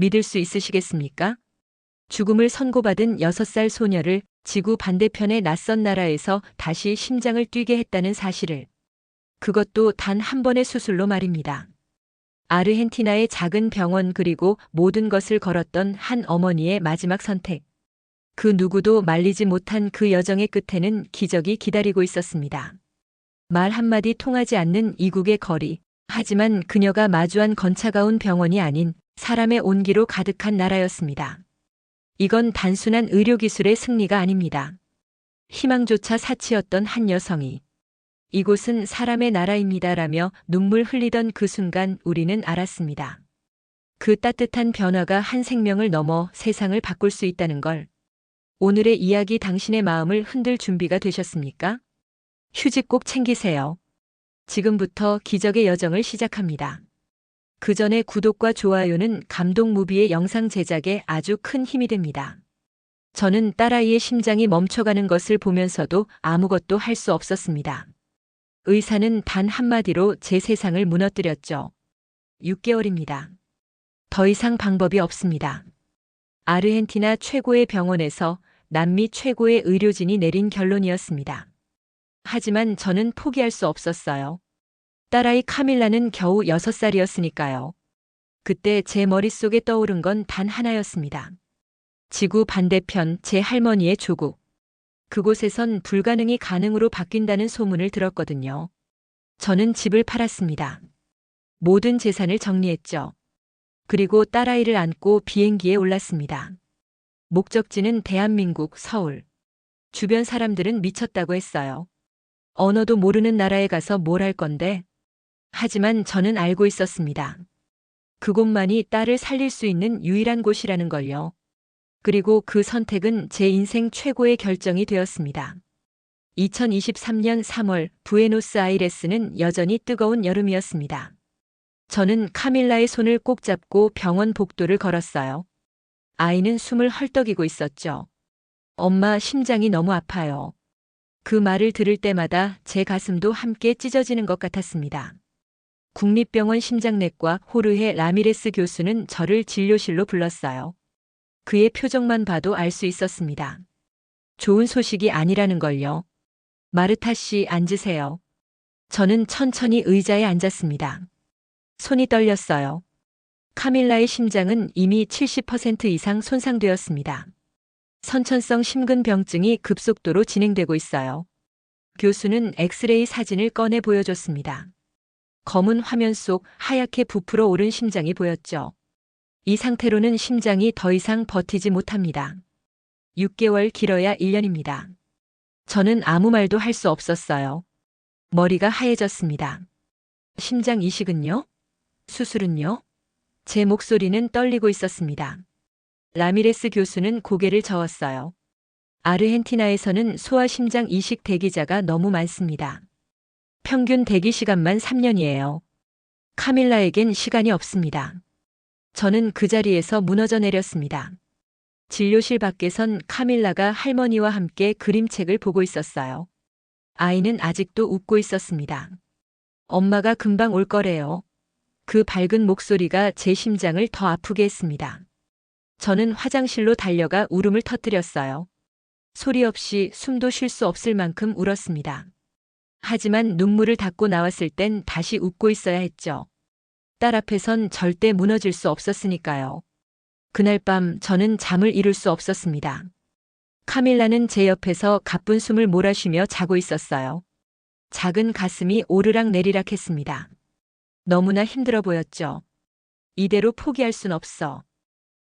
믿을 수 있으시겠습니까? 죽음을 선고받은 6살 소녀를 지구 반대편의 낯선 나라에서 다시 심장을 뛰게 했다는 사실을. 그것도 단 한 번의 수술로 말입니다. 아르헨티나의 작은 병원 그리고 모든 것을 걸었던 한 어머니의 마지막 선택. 그 누구도 말리지 못한 그 여정의 끝에는 기적이 기다리고 있었습니다. 말 한마디 통하지 않는 이국의 거리. 하지만 그녀가 마주한 건차가운 병원이 아닌 사람의 온기로 가득한 나라였습니다. 이건 단순한 의료기술의 승리가 아닙니다. 희망조차 사치였던 한 여성이 이곳은 사람의 나라입니다라며 눈물 흘리던 그 순간 우리는 알았습니다. 그 따뜻한 변화가 한 생명을 넘어 세상을 바꿀 수 있다는 걸. 오늘의 이야기 당신의 마음을 흔들 준비가 되셨습니까? 휴지 꼭 챙기세요. 지금부터 기적의 여정을 시작합니다. 그 전에 구독과 좋아요는 감동 무비의 영상 제작에 아주 큰 힘이 됩니다. 저는 딸아이의 심장이 멈춰가는 것을 보면서도 아무것도 할 수 없었습니다. 의사는 단 한마디로 제 세상을 무너뜨렸죠. 6개월입니다. 더 이상 방법이 없습니다. 아르헨티나 최고의 병원에서 남미 최고의 의료진이 내린 결론이었습니다. 하지만 저는 포기할 수 없었어요. 딸아이 카밀라는 겨우 6살이었으니까요. 그때 제 머릿속에 떠오른 건 단 하나였습니다. 지구 반대편 제 할머니의 조국. 그곳에선 불가능이 가능으로 바뀐다는 소문을 들었거든요. 저는 집을 팔았습니다. 모든 재산을 정리했죠. 그리고 딸아이를 안고 비행기에 올랐습니다. 목적지는 대한민국 서울. 주변 사람들은 미쳤다고 했어요. 언어도 모르는 나라에 가서 뭘 할 건데? 하지만 저는 알고 있었습니다. 그곳만이 딸을 살릴 수 있는 유일한 곳이라는 걸요. 그리고 그 선택은 제 인생 최고의 결정이 되었습니다. 2023년 3월 부에노스아이레스는 여전히 뜨거운 여름이었습니다. 저는 카밀라의 손을 꼭 잡고 병원 복도를 걸었어요. 아이는 숨을 헐떡이고 있었죠. 엄마 심장이 너무 아파요. 그 말을 들을 때마다 제 가슴도 함께 찢어지는 것 같았습니다. 국립병원 심장내과 호르헤 라미레스 교수는 저를 진료실로 불렀어요. 그의 표정만 봐도 알 수 있었습니다. 좋은 소식이 아니라는 걸요. 마르타 씨 앉으세요. 저는 천천히 의자에 앉았습니다. 손이 떨렸어요. 카밀라의 심장은 이미 70% 이상 손상되었습니다. 선천성 심근병증이 급속도로 진행되고 있어요. 교수는 엑스레이 사진을 꺼내 보여줬습니다. 검은 화면 속 하얗게 부풀어 오른 심장이 보였죠. 이 상태로는 심장이 더 이상 버티지 못합니다. 6개월 길어야 1년입니다. 저는 아무 말도 할 수 없었어요. 머리가 하얘졌습니다. 심장 이식은요? 수술은요? 제 목소리는 떨리고 있었습니다. 라미레스 교수는 고개를 저었어요. 아르헨티나에서는 소아심장 이식 대기자가 너무 많습니다. 평균 대기 시간만 3년이에요. 카밀라에겐 시간이 없습니다. 저는 그 자리에서 무너져 내렸습니다. 진료실 밖에선 카밀라가 할머니와 함께 그림책을 보고 있었어요. 아이는 아직도 웃고 있었습니다. 엄마가 금방 올 거래요. 그 밝은 목소리가 제 심장을 더 아프게 했습니다. 저는 화장실로 달려가 울음을 터뜨렸어요. 소리 없이 숨도 쉴 수 없을 만큼 울었습니다. 하지만 눈물을 닦고 나왔을 땐 다시 웃고 있어야 했죠. 딸 앞에선 절대 무너질 수 없었으니까요. 그날 밤 저는 잠을 이룰 수 없었습니다. 카밀라는 제 옆에서 가쁜 숨을 몰아쉬며 자고 있었어요. 작은 가슴이 오르락 내리락 했습니다. 너무나 힘들어 보였죠. 이대로 포기할 순 없어.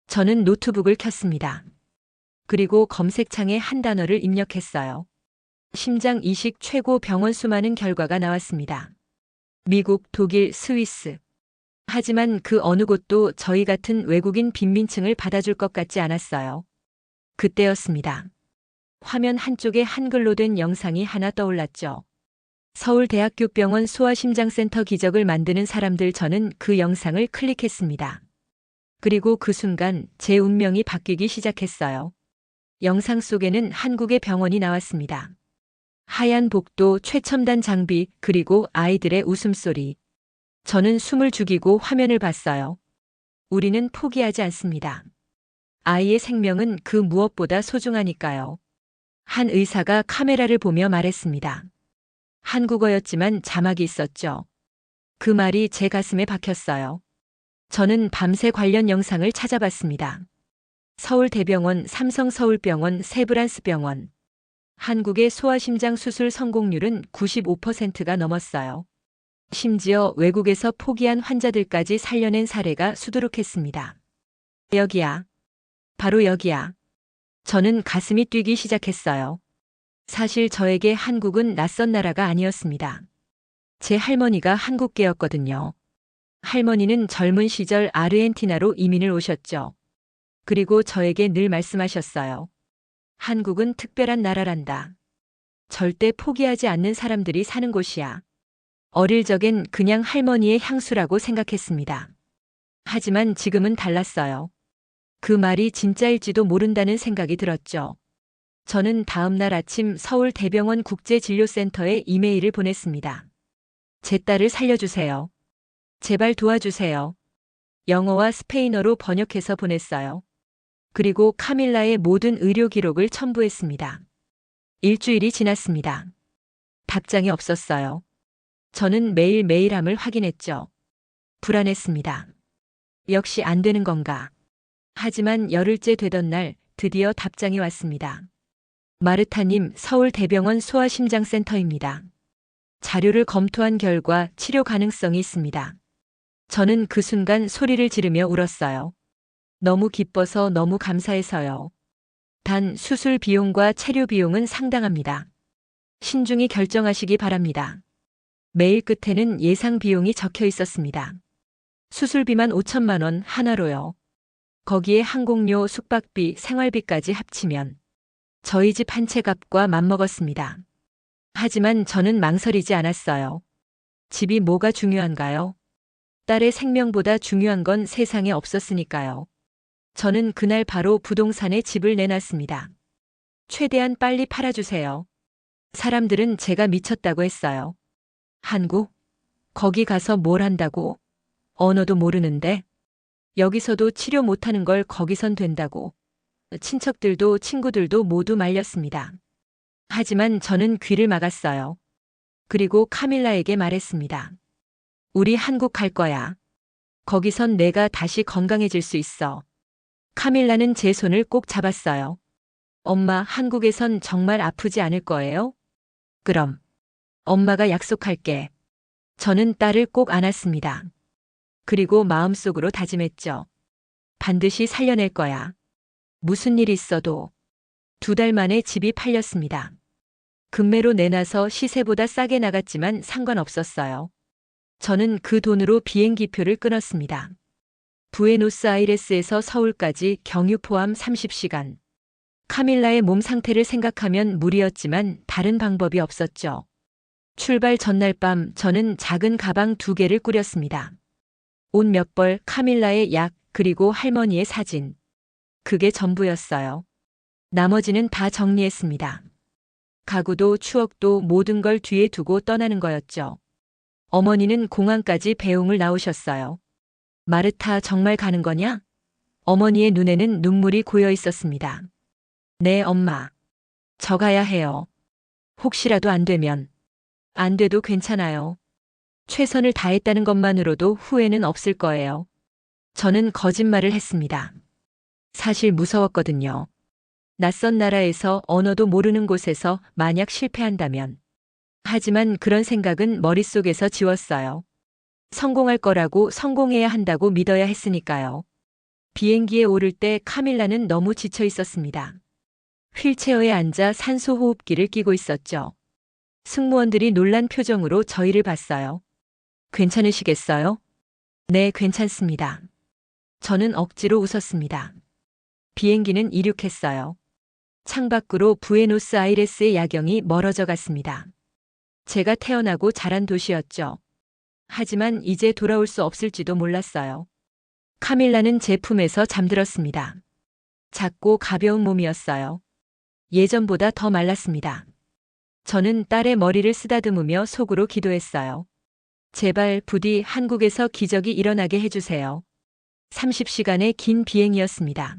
저는 노트북을 켰습니다. 그리고 검색창에 한 단어를 입력했어요. 심장 이식 최고 병원 수많은 결과가 나왔습니다. 미국, 독일, 스위스. 하지만 그 어느 곳도 저희 같은 외국인 빈민층을 받아줄 것 같지 않았어요. 그때였습니다. 화면 한쪽에 한글로 된 영상이 하나 떠올랐죠. 서울대학교 병원 소아심장센터 기적을 만드는 사람들 저는 그 영상을 클릭했습니다. 그리고 그 순간 제 운명이 바뀌기 시작했어요. 영상 속에는 한국의 병원이 나왔습니다. 하얀 복도, 최첨단 장비, 그리고 아이들의 웃음소리. 저는 숨을 죽이고 화면을 봤어요. 우리는 포기하지 않습니다. 아이의 생명은 그 무엇보다 소중하니까요. 한 의사가 카메라를 보며 말했습니다. 한국어였지만 자막이 있었죠. 그 말이 제 가슴에 박혔어요. 저는 밤새 관련 영상을 찾아봤습니다. 서울대병원, 삼성서울병원, 세브란스병원. 한국의 소아심장 수술 성공률은 95%가 넘었어요. 심지어 외국에서 포기한 환자들까지 살려낸 사례가 수두룩했습니다. 여기야. 바로 여기야. 저는 가슴이 뛰기 시작했어요. 사실 저에게 한국은 낯선 나라가 아니었습니다. 제 할머니가 한국계였거든요. 할머니는 젊은 시절 아르헨티나로 이민을 오셨죠. 그리고 저에게 늘 말씀하셨어요. 한국은 특별한 나라란다. 절대 포기하지 않는 사람들이 사는 곳이야. 어릴 적엔 그냥 할머니의 향수라고 생각했습니다. 하지만 지금은 달랐어요. 그 말이 진짜일지도 모른다는 생각이 들었죠. 저는 다음 날 아침 서울 대병원 국제진료센터에 이메일을 보냈습니다. 제 딸을 살려주세요. 제발 도와주세요. 영어와 스페인어로 번역해서 보냈어요. 그리고 카밀라의 모든 의료 기록을 첨부했습니다. 일주일이 지났습니다. 답장이 없었어요. 저는 매일 메일함을 확인했죠. 불안했습니다. 역시 안 되는 건가. 하지만 열흘째 되던 날 드디어 답장이 왔습니다. 마르타님 서울대병원 소아심장센터입니다. 자료를 검토한 결과 치료 가능성이 있습니다. 저는 그 순간 소리를 지르며 울었어요. 너무 기뻐서 너무 감사해서요. 단 수술 비용과 체류 비용은 상당합니다. 신중히 결정하시기 바랍니다. 메일 끝에는 예상 비용이 적혀 있었습니다. 수술비만 5천만 원 하나로요. 거기에 항공료, 숙박비, 생활비까지 합치면 저희 집 한 채 값과 맞먹었습니다. 하지만 저는 망설이지 않았어요. 집이 뭐가 중요한가요? 딸의 생명보다 중요한 건 세상에 없었으니까요. 저는 그날 바로 부동산에 집을 내놨습니다. 최대한 빨리 팔아주세요. 사람들은 제가 미쳤다고 했어요. 한국? 거기 가서 뭘 한다고? 언어도 모르는데? 여기서도 치료 못하는 걸 거기선 된다고. 친척들도 친구들도 모두 말렸습니다. 하지만 저는 귀를 막았어요. 그리고 카밀라에게 말했습니다. 우리 한국 갈 거야. 거기선 내가 다시 건강해질 수 있어. 카밀라는 제 손을 꼭 잡았어요. 엄마, 한국에선 정말 아프지 않을 거예요? 그럼. 엄마가 약속할게. 저는 딸을 꼭 안았습니다. 그리고 마음속으로 다짐했죠. 반드시 살려낼 거야. 무슨 일 있어도. 두 달 만에 집이 팔렸습니다. 금매로 내놔서 시세보다 싸게 나갔지만 상관없었어요. 저는 그 돈으로 비행기표를 끊었습니다. 부에노스아이레스에서 서울까지 경유 포함 30시간. 카밀라의 몸 상태를 생각하면 무리였지만 다른 방법이 없었죠. 출발 전날 밤 저는 작은 가방 두 개를 꾸렸습니다. 옷 몇 벌, 카밀라의 약, 그리고 할머니의 사진. 그게 전부였어요. 나머지는 다 정리했습니다. 가구도 추억도 모든 걸 뒤에 두고 떠나는 거였죠. 어머니는 공항까지 배웅을 나오셨어요. 마르타 정말 가는 거냐? 어머니의 눈에는 눈물이 고여 있었습니다. 네, 엄마. 저 가야 해요. 혹시라도 안 되면. 안 돼도 괜찮아요. 최선을 다했다는 것만으로도 후회는 없을 거예요. 저는 거짓말을 했습니다. 사실 무서웠거든요. 낯선 나라에서 언어도 모르는 곳에서 만약 실패한다면. 하지만 그런 생각은 머릿속에서 지웠어요. 성공할 거라고 성공해야 한다고 믿어야 했으니까요. 비행기에 오를 때 카밀라는 너무 지쳐 있었습니다. 휠체어에 앉아 산소 호흡기를 끼고 있었죠. 승무원들이 놀란 표정으로 저희를 봤어요. 괜찮으시겠어요? 네, 괜찮습니다. 저는 억지로 웃었습니다. 비행기는 이륙했어요. 창밖으로 부에노스 아이레스의 야경이 멀어져 갔습니다. 제가 태어나고 자란 도시였죠. 하지만 이제 돌아올 수 없을지도 몰랐어요. 카밀라는 제 품에서 잠들었습니다. 작고 가벼운 몸이었어요. 예전보다 더 말랐습니다. 저는 딸의 머리를 쓰다듬으며 속으로 기도했어요. 제발 부디 한국에서 기적이 일어나게 해주세요. 30시간의 긴 비행이었습니다.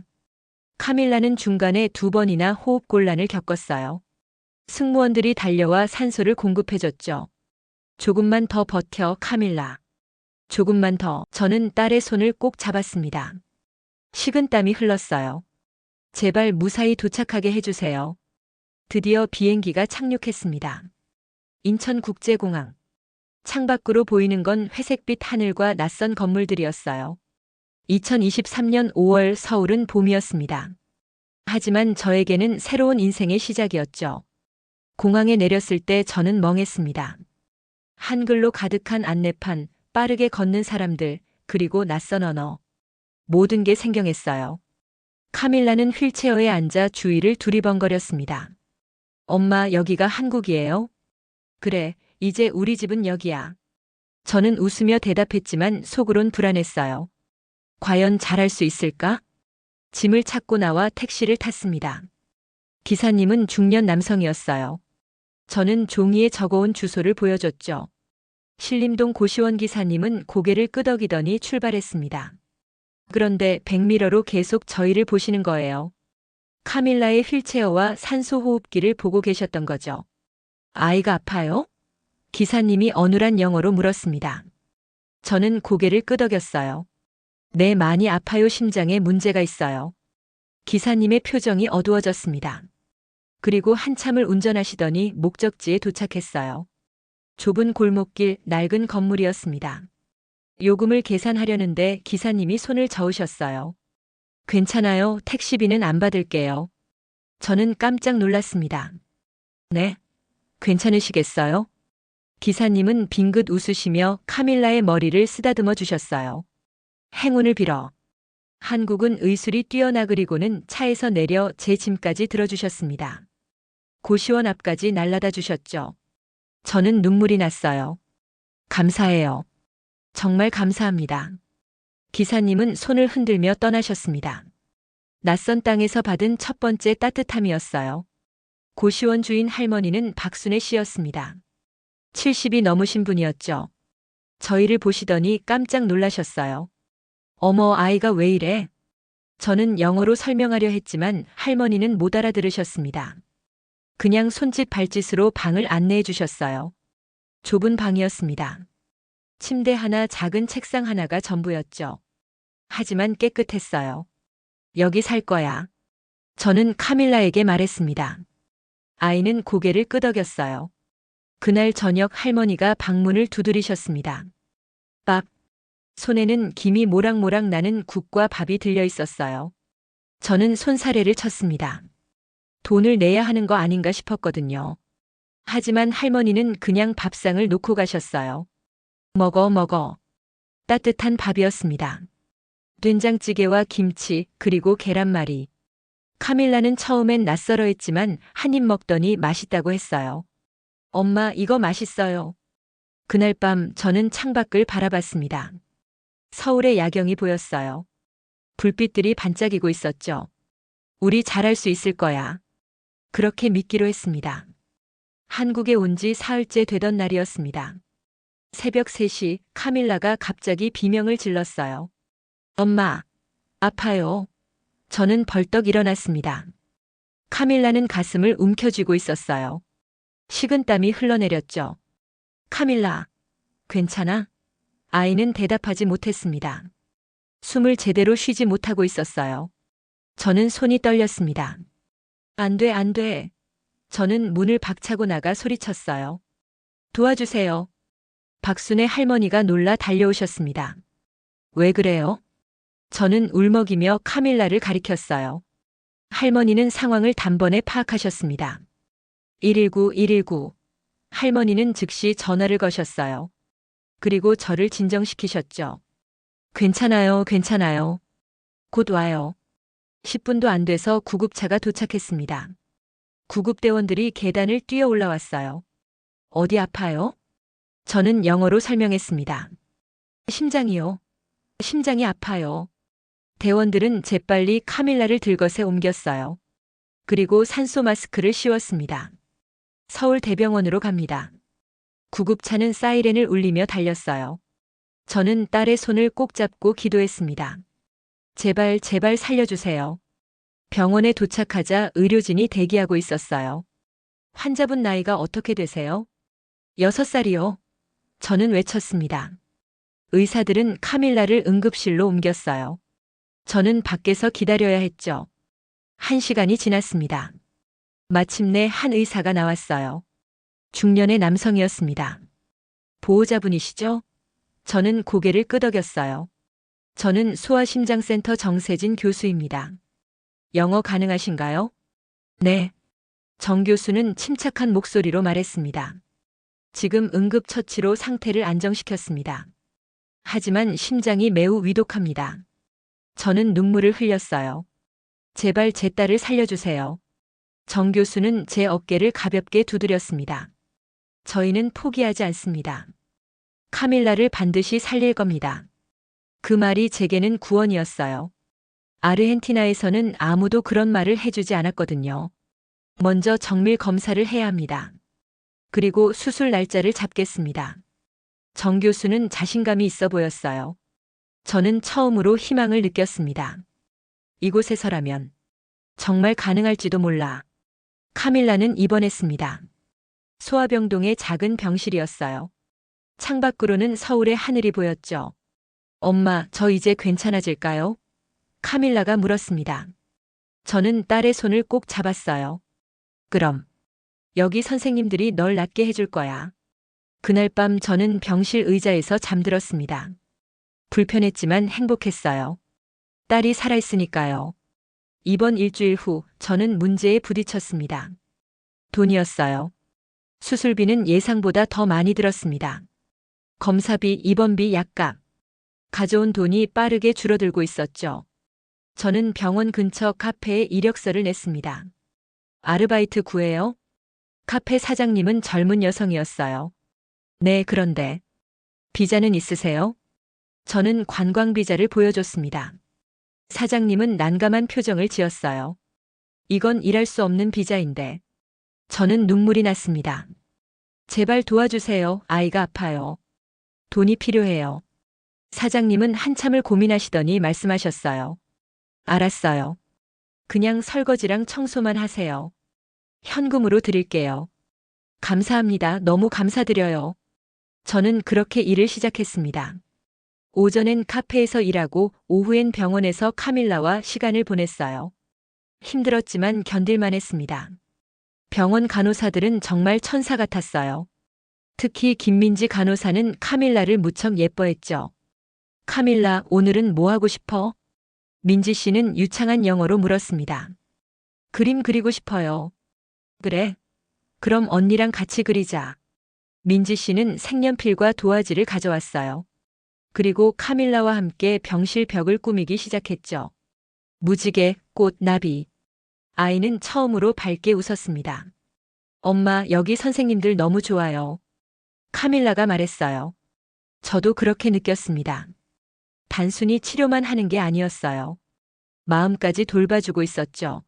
카밀라는 중간에 두 번이나 호흡곤란을 겪었어요. 승무원들이 달려와 산소를 공급해줬죠. 조금만 더 버텨, 카밀라. 조금만 더. 저는 딸의 손을 꼭 잡았습니다. 식은땀이 흘렀어요. 제발 무사히 도착하게 해주세요. 드디어 비행기가 착륙했습니다. 인천국제공항. 창밖으로 보이는 건 회색빛 하늘과 낯선 건물들이었어요. 2023년 5월 서울은 봄이었습니다. 하지만 저에게는 새로운 인생의 시작이었죠. 공항에 내렸을 때 저는 멍했습니다. 한글로 가득한 안내판, 빠르게 걷는 사람들, 그리고 낯선 언어. 모든 게 생경했어요. 카밀라는 휠체어에 앉아 주위를 두리번거렸습니다. 엄마, 여기가 한국이에요? 그래, 이제 우리 집은 여기야. 저는 웃으며 대답했지만 속으론 불안했어요. 과연 잘할 수 있을까? 짐을 찾고 나와 택시를 탔습니다. 기사님은 중년 남성이었어요. 저는 종이에 적어온 주소를 보여줬죠. 신림동 고시원 기사님은 고개를 끄덕이더니 출발했습니다. 그런데 백미러로 계속 저희를 보시는 거예요. 카밀라의 휠체어와 산소 호흡기를 보고 계셨던 거죠. 아이가 아파요? 기사님이 어눌한 영어로 물었습니다. 저는 고개를 끄덕였어요. 네, 많이 아파요. 심장에 문제가 있어요. 기사님의 표정이 어두워졌습니다. 그리고 한참을 운전하시더니 목적지에 도착했어요. 좁은 골목길, 낡은 건물이었습니다. 요금을 계산하려는데 기사님이 손을 저으셨어요. 괜찮아요. 택시비는 안 받을게요. 저는 깜짝 놀랐습니다. 네. 괜찮으시겠어요? 기사님은 빙긋 웃으시며 카밀라의 머리를 쓰다듬어 주셨어요. 행운을 빌어. 한국은 의술이 뛰어나 그리고는 차에서 내려 제 짐까지 들어주셨습니다. 고시원 앞까지 날라다 주셨죠. 저는 눈물이 났어요. 감사해요. 정말 감사합니다. 기사님은 손을 흔들며 떠나셨습니다. 낯선 땅에서 받은 첫 번째 따뜻함이었어요. 고시원 주인 할머니는 박순애 씨였습니다. 70이 넘으신 분이었죠. 저희를 보시더니 깜짝 놀라셨어요. 어머, 아이가 왜 이래? 저는 영어로 설명하려 했지만 할머니는 못 알아들으셨습니다. 그냥 손짓 발짓으로 방을 안내해 주셨어요. 좁은 방이었습니다. 침대 하나, 작은 책상 하나가 전부였죠. 하지만 깨끗했어요. 여기 살 거야. 저는 카밀라에게 말했습니다. 아이는 고개를 끄덕였어요. 그날 저녁 할머니가 방문을 두드리셨습니다. 밥. 손에는 김이 모락모락 나는 국과 밥이 들려 있었어요. 저는 손사래를 쳤습니다. 돈을 내야 하는 거 아닌가 싶었거든요. 하지만 할머니는 그냥 밥상을 놓고 가셨어요. 먹어 먹어. 따뜻한 밥이었습니다. 된장찌개와 김치, 그리고 계란말이. 카밀라는 처음엔 낯설어 했지만 한 입 먹더니 맛있다고 했어요. 엄마, 이거 맛있어요. 그날 밤 저는 창밖을 바라봤습니다. 서울의 야경이 보였어요. 불빛들이 반짝이고 있었죠. 우리 잘할 수 있을 거야. 그렇게 믿기로 했습니다. 한국에 온 지 사흘째 되던 날이었습니다. 새벽 3시 카밀라가 갑자기 비명을 질렀어요. 엄마, 아파요. 저는 벌떡 일어났습니다. 카밀라는 가슴을 움켜쥐고 있었어요. 식은땀이 흘러내렸죠. 카밀라, 괜찮아? 아이는 대답하지 못했습니다. 숨을 제대로 쉬지 못하고 있었어요. 저는 손이 떨렸습니다. 안 돼, 안 돼. 저는 문을 박차고 나가 소리쳤어요. 도와주세요. 박순의 할머니가 놀라 달려오셨습니다. 왜 그래요? 저는 울먹이며 카밀라를 가리켰어요. 할머니는 상황을 단번에 파악하셨습니다. 119, 119. 할머니는 즉시 전화를 거셨어요. 그리고 저를 진정시키셨죠. 괜찮아요, 괜찮아요. 곧 와요. 10분도 안 돼서 구급차가 도착했습니다. 구급대원들이 계단을 뛰어 올라왔어요. 어디 아파요? 저는 영어로 설명했습니다. 심장이요. 심장이 아파요. 대원들은 재빨리 카밀라를 들것에 옮겼어요. 그리고 산소 마스크를 씌웠습니다. 서울 대병원으로 갑니다. 구급차는 사이렌을 울리며 달렸어요. 저는 딸의 손을 꼭 잡고 기도했습니다. 제발, 제발 살려주세요. 병원에 도착하자 의료진이 대기하고 있었어요. 환자분 나이가 어떻게 되세요? 6살이요. 저는 외쳤습니다. 의사들은 카밀라를 응급실로 옮겼어요. 저는 밖에서 기다려야 했죠. 한 시간이 지났습니다. 마침내 한 의사가 나왔어요. 중년의 남성이었습니다. 보호자분이시죠? 저는 고개를 끄덕였어요. 저는 소아심장센터 정세진 교수입니다. 영어 가능하신가요? 네. 정 교수는 침착한 목소리로 말했습니다. 지금 응급처치로 상태를 안정시켰습니다. 하지만 심장이 매우 위독합니다. 저는 눈물을 흘렸어요. 제발 제 딸을 살려주세요. 정 교수는 제 어깨를 가볍게 두드렸습니다. 저희는 포기하지 않습니다. 카밀라를 반드시 살릴 겁니다. 그 말이 제게는 구원이었어요. 아르헨티나에서는 아무도 그런 말을 해주지 않았거든요. 먼저 정밀 검사를 해야 합니다. 그리고 수술 날짜를 잡겠습니다. 정 교수는 자신감이 있어 보였어요. 저는 처음으로 희망을 느꼈습니다. 이곳에서라면 정말 가능할지도 몰라. 카밀라는 입원했습니다. 소아병동의 작은 병실이었어요. 창밖으로는 서울의 하늘이 보였죠. 엄마, 저 이제 괜찮아질까요? 카밀라가 물었습니다. 저는 딸의 손을 꼭 잡았어요. 그럼. 여기 선생님들이 널 낫게 해줄 거야. 그날 밤 저는 병실 의자에서 잠들었습니다. 불편했지만 행복했어요. 딸이 살아있으니까요. 이번 일주일 후 저는 문제에 부딪혔습니다. 돈이었어요. 수술비는 예상보다 더 많이 들었습니다. 검사비, 입원비, 약값. 가져온 돈이 빠르게 줄어들고 있었죠. 저는 병원 근처 카페에 이력서를 냈습니다. 아르바이트 구해요? 카페 사장님은 젊은 여성이었어요. 네, 그런데. 비자는 있으세요? 저는 관광 비자를 보여줬습니다. 사장님은 난감한 표정을 지었어요. 이건 일할 수 없는 비자인데. 저는 눈물이 났습니다. 제발 도와주세요. 아이가 아파요. 돈이 필요해요. 사장님은 한참을 고민하시더니 말씀하셨어요. 알았어요. 그냥 설거지랑 청소만 하세요. 현금으로 드릴게요. 감사합니다. 너무 감사드려요. 저는 그렇게 일을 시작했습니다. 오전엔 카페에서 일하고 오후엔 병원에서 카밀라와 시간을 보냈어요. 힘들었지만 견딜만 했습니다. 병원 간호사들은 정말 천사 같았어요. 특히 김민지 간호사는 카밀라를 무척 예뻐했죠. 카밀라, 오늘은 뭐 하고 싶어? 민지 씨는 유창한 영어로 물었습니다. 그림 그리고 싶어요. 그래. 그럼 언니랑 같이 그리자. 민지 씨는 색연필과 도화지를 가져왔어요. 그리고 카밀라와 함께 병실 벽을 꾸미기 시작했죠. 무지개, 꽃, 나비. 아이는 처음으로 밝게 웃었습니다. 엄마, 여기 선생님들 너무 좋아요. 카밀라가 말했어요. 저도 그렇게 느꼈습니다. 단순히 치료만 하는 게 아니었어요. 마음까지 돌봐주고 있었죠.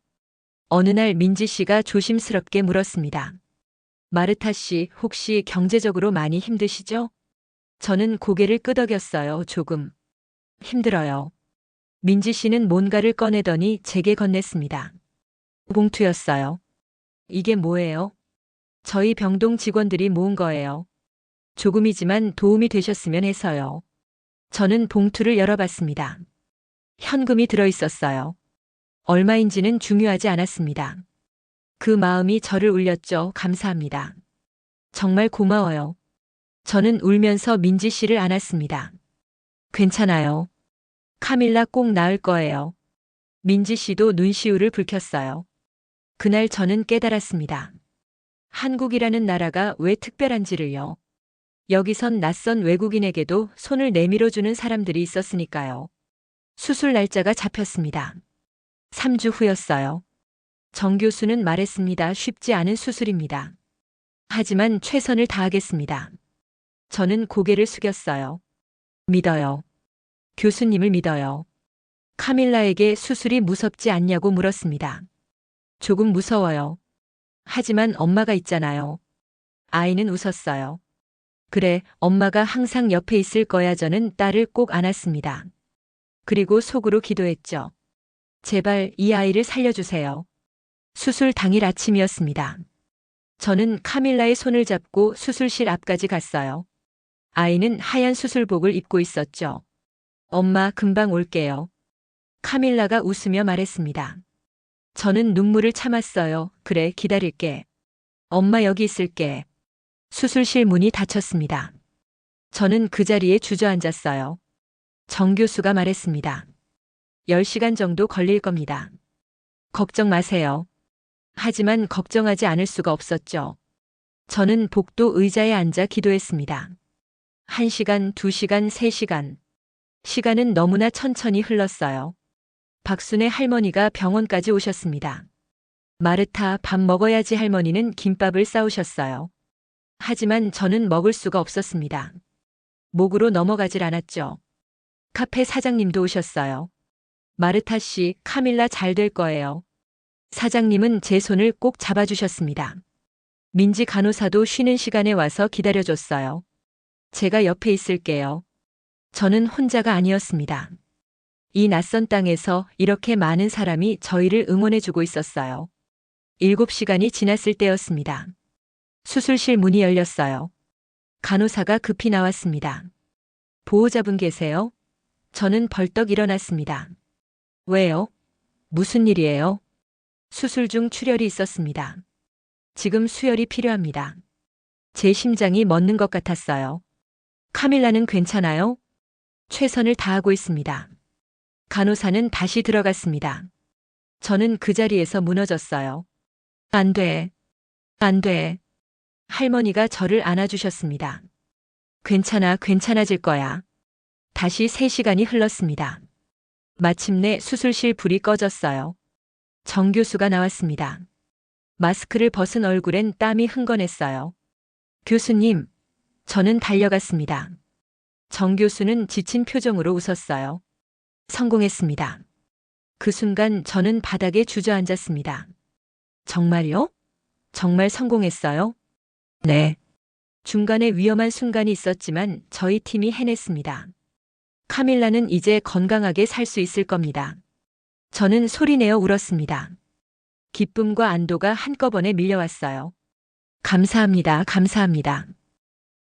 어느 날 민지 씨가 조심스럽게 물었습니다. 마르타 씨, 혹시 경제적으로 많이 힘드시죠? 저는 고개를 끄덕였어요, 조금. 힘들어요. 민지 씨는 뭔가를 꺼내더니 제게 건넸습니다. 봉투였어요. 이게 뭐예요? 저희 병동 직원들이 모은 거예요. 조금이지만 도움이 되셨으면 해서요. 저는 봉투를 열어봤습니다. 현금이 들어 있었어요. 얼마인지는 중요하지 않았습니다. 그 마음이 저를 울렸죠. 감사합니다. 정말 고마워요. 저는 울면서 민지 씨를 안았습니다. 괜찮아요. 카밀라 꼭 나을 거예요. 민지 씨도 눈시울을 붉혔어요. 그날 저는 깨달았습니다. 한국이라는 나라가 왜 특별한지를요. 여기선 낯선 외국인에게도 손을 내밀어주는 사람들이 있었으니까요. 수술 날짜가 잡혔습니다. 3주 후였어요. 정 교수는 말했습니다. 쉽지 않은 수술입니다. 하지만 최선을 다하겠습니다. 저는 고개를 숙였어요. 믿어요. 교수님을 믿어요. 카밀라에게 수술이 무섭지 않냐고 물었습니다. 조금 무서워요. 하지만 엄마가 있잖아요. 아이는 웃었어요. 그래, 엄마가 항상 옆에 있을 거야 저는 딸을 꼭 안았습니다. 그리고 속으로 기도했죠. 제발 이 아이를 살려주세요. 수술 당일 아침이었습니다. 저는 카밀라의 손을 잡고 수술실 앞까지 갔어요. 아이는 하얀 수술복을 입고 있었죠. 엄마 금방 올게요. 카밀라가 웃으며 말했습니다. 저는 눈물을 참았어요. 그래, 기다릴게. 엄마 여기 있을게. 수술실 문이 닫혔습니다. 저는 그 자리에 주저앉았어요. 정 교수가 말했습니다. 10시간 정도 걸릴 겁니다. 걱정 마세요. 하지만 걱정하지 않을 수가 없었죠. 저는 복도 의자에 앉아 기도했습니다. 1시간, 2시간, 3시간. 시간은 너무나 천천히 흘렀어요. 박순의 할머니가 병원까지 오셨습니다. 마르타 밥 먹어야지 할머니는 김밥을 싸우셨어요. 하지만 저는 먹을 수가 없었습니다. 목으로 넘어가질 않았죠. 카페 사장님도 오셨어요. 마르타 씨, 카밀라 잘 될 거예요. 사장님은 제 손을 꼭 잡아주셨습니다. 민지 간호사도 쉬는 시간에 와서 기다려줬어요. 제가 옆에 있을게요. 저는 혼자가 아니었습니다. 이 낯선 땅에서 이렇게 많은 사람이 저희를 응원해주고 있었어요. 7시간이 지났을 때였습니다. 수술실 문이 열렸어요. 간호사가 급히 나왔습니다. 보호자분 계세요? 저는 벌떡 일어났습니다. 왜요? 무슨 일이에요? 수술 중 출혈이 있었습니다. 지금 수혈이 필요합니다. 제 심장이 멎는 것 같았어요. 카밀라는 괜찮아요? 최선을 다하고 있습니다. 간호사는 다시 들어갔습니다. 저는 그 자리에서 무너졌어요. 안 돼. 안 돼. 할머니가 저를 안아주셨습니다. 괜찮아, 괜찮아질 거야. 다시 3시간이 흘렀습니다. 마침내 수술실 불이 꺼졌어요. 정 교수가 나왔습니다. 마스크를 벗은 얼굴엔 땀이 흥건했어요. 교수님, 저는 달려갔습니다. 정 교수는 지친 표정으로 웃었어요. 성공했습니다. 그 순간 저는 바닥에 주저앉았습니다. 정말요? 정말 성공했어요? 네. 중간에 위험한 순간이 있었지만 저희 팀이 해냈습니다. 카밀라는 이제 건강하게 살 수 있을 겁니다. 저는 소리내어 울었습니다. 기쁨과 안도가 한꺼번에 밀려왔어요. 감사합니다. 감사합니다.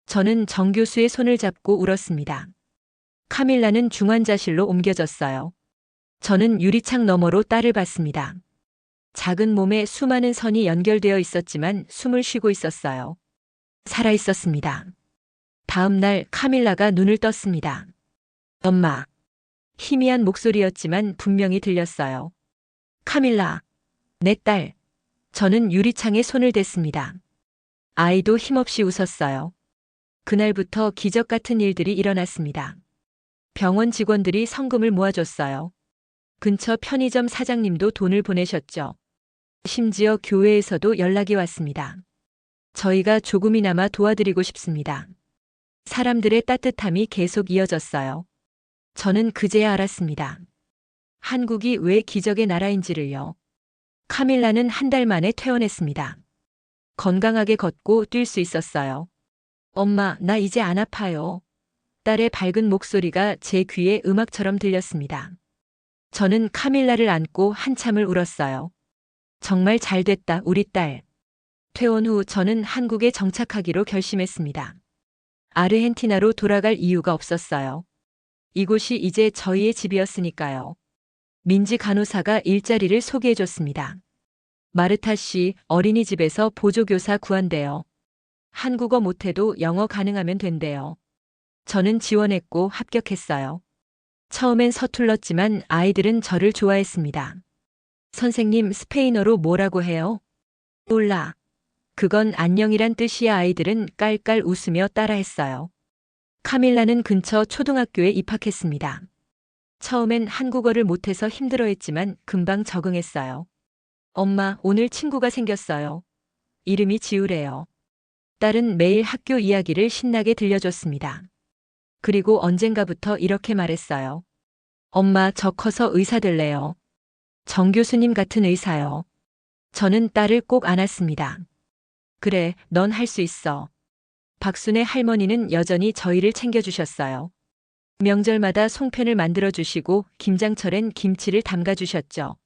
저는 정 교수의 손을 잡고 울었습니다. 카밀라는 중환자실로 옮겨졌어요. 저는 유리창 너머로 딸을 봤습니다. 작은 몸에 수많은 선이 연결되어 있었지만 숨을 쉬고 있었어요. 살아 있었습니다. 다음 날 카밀라가 눈을 떴습니다. 엄마. 희미한 목소리였지만 분명히 들렸어요. 카밀라. 내 딸. 저는 유리창에 손을 댔습니다. 아이도 힘없이 웃었어요. 그날부터 기적 같은 일들이 일어났습니다. 병원 직원들이 성금을 모아줬어요. 근처 편의점 사장님도 돈을 보내셨죠. 심지어 교회에서도 연락이 왔습니다. 저희가 조금이나마 도와드리고 싶습니다. 사람들의 따뜻함이 계속 이어졌어요. 저는 그제야 알았습니다. 한국이 왜 기적의 나라인지를요. 카밀라는 한 달 만에 퇴원했습니다. 건강하게 걷고 뛸 수 있었어요. 엄마, 나 이제 안 아파요. 딸의 밝은 목소리가 제 귀에 음악처럼 들렸습니다. 저는 카밀라를 안고 한참을 울었어요. 정말 잘 됐다, 우리 딸. 퇴원 후 저는 한국에 정착하기로 결심했습니다. 아르헨티나로 돌아갈 이유가 없었어요. 이곳이 이제 저희의 집이었으니까요. 민지 간호사가 일자리를 소개해 줬습니다. 마르타 씨 어린이집에서 보조교사 구한대요. 한국어 못해도 영어 가능하면 된대요. 저는 지원했고 합격했어요. 처음엔 서툴렀지만 아이들은 저를 좋아했습니다. 선생님 스페인어로 뭐라고 해요? 몰라. 그건 안녕이란 뜻이야 아이들은 깔깔 웃으며 따라했어요. 카밀라는 근처 초등학교에 입학했습니다. 처음엔 한국어를 못해서 힘들어했지만 금방 적응했어요. 엄마, 오늘 친구가 생겼어요. 이름이 지우래요. 딸은 매일 학교 이야기를 신나게 들려줬습니다. 그리고 언젠가부터 이렇게 말했어요. 엄마, 저 커서 의사 될래요. 정 교수님 같은 의사요. 저는 딸을 꼭 안았습니다. 그래, 넌 할 수 있어. 박순의 할머니는 여전히 저희를 챙겨주셨어요. 명절마다 송편을 만들어 주시고 김장철엔 김치를 담가 주셨죠.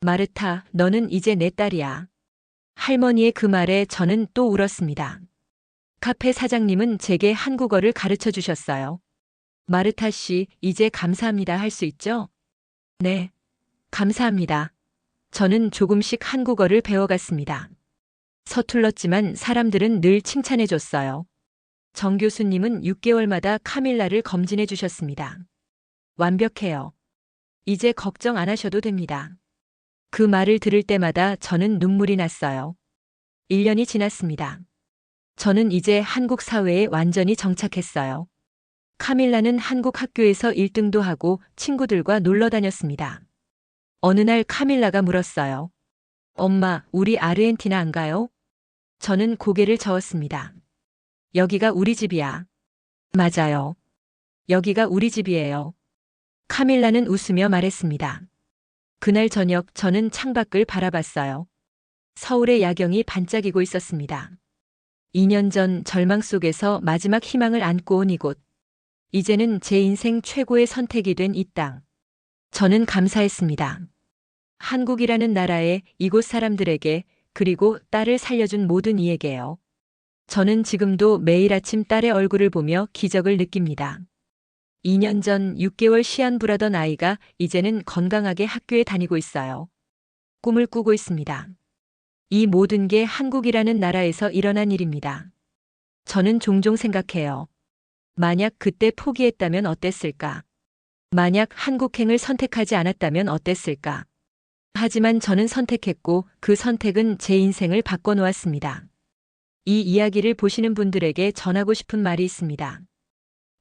마르타, 너는 이제 내 딸이야. 할머니의 그 말에 저는 또 울었습니다. 카페 사장님은 제게 한국어를 가르쳐 주셨어요. 마르타 씨, 이제 감사합니다 할 수 있죠? 네. 감사합니다. 저는 조금씩 한국어를 배워갔습니다. 서툴렀지만 사람들은 늘 칭찬해 줬어요. 정 교수님은 6개월마다 카밀라를 검진해 주셨습니다. 완벽해요. 이제 걱정 안 하셔도 됩니다. 그 말을 들을 때마다 저는 눈물이 났어요. 1년이 지났습니다. 저는 이제 한국 사회에 완전히 정착했어요. 카밀라는 한국 학교에서 1등도 하고 친구들과 놀러 다녔습니다. 어느 날 카밀라가 물었어요. 엄마, 우리 아르헨티나 안 가요? 저는 고개를 저었습니다. 여기가 우리 집이야. 맞아요. 여기가 우리 집이에요. 카밀라는 웃으며 말했습니다. 그날 저녁 저는 창밖을 바라봤어요. 서울의 야경이 반짝이고 있었습니다. 2년 전 절망 속에서 마지막 희망을 안고 온 이곳. 이제는 제 인생 최고의 선택이 된 이 땅. 저는 감사했습니다. 한국이라는 나라에 이곳 사람들에게 그리고 딸을 살려준 모든 이에게요. 저는 지금도 매일 아침 딸의 얼굴을 보며 기적을 느낍니다. 2년 전 6개월 시한부라던 아이가 이제는 건강하게 학교에 다니고 있어요. 꿈을 꾸고 있습니다. 이 모든 게 한국이라는 나라에서 일어난 일입니다. 저는 종종 생각해요. 만약 그때 포기했다면 어땠을까? 만약 한국행을 선택하지 않았다면 어땠을까? 하지만 저는 선택했고 그 선택은 제 인생을 바꿔놓았습니다. 이 이야기를 보시는 분들에게 전하고 싶은 말이 있습니다.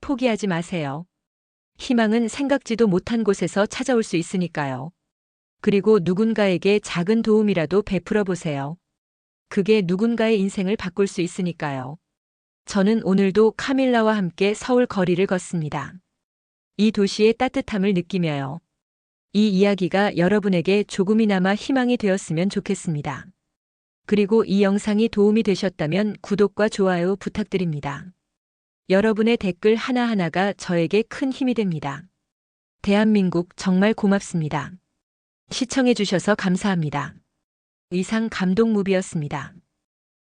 포기하지 마세요. 희망은 생각지도 못한 곳에서 찾아올 수 있으니까요. 그리고 누군가에게 작은 도움이라도 베풀어 보세요. 그게 누군가의 인생을 바꿀 수 있으니까요. 저는 오늘도 카밀라와 함께 서울 거리를 걷습니다. 이 도시의 따뜻함을 느끼며요. 이 이야기가 여러분에게 조금이나마 희망이 되었으면 좋겠습니다. 그리고 이 영상이 도움이 되셨다면 구독과 좋아요 부탁드립니다. 여러분의 댓글 하나하나가 저에게 큰 힘이 됩니다. 대한민국 정말 고맙습니다. 시청해주셔서 감사합니다. 이상 감동무비였습니다.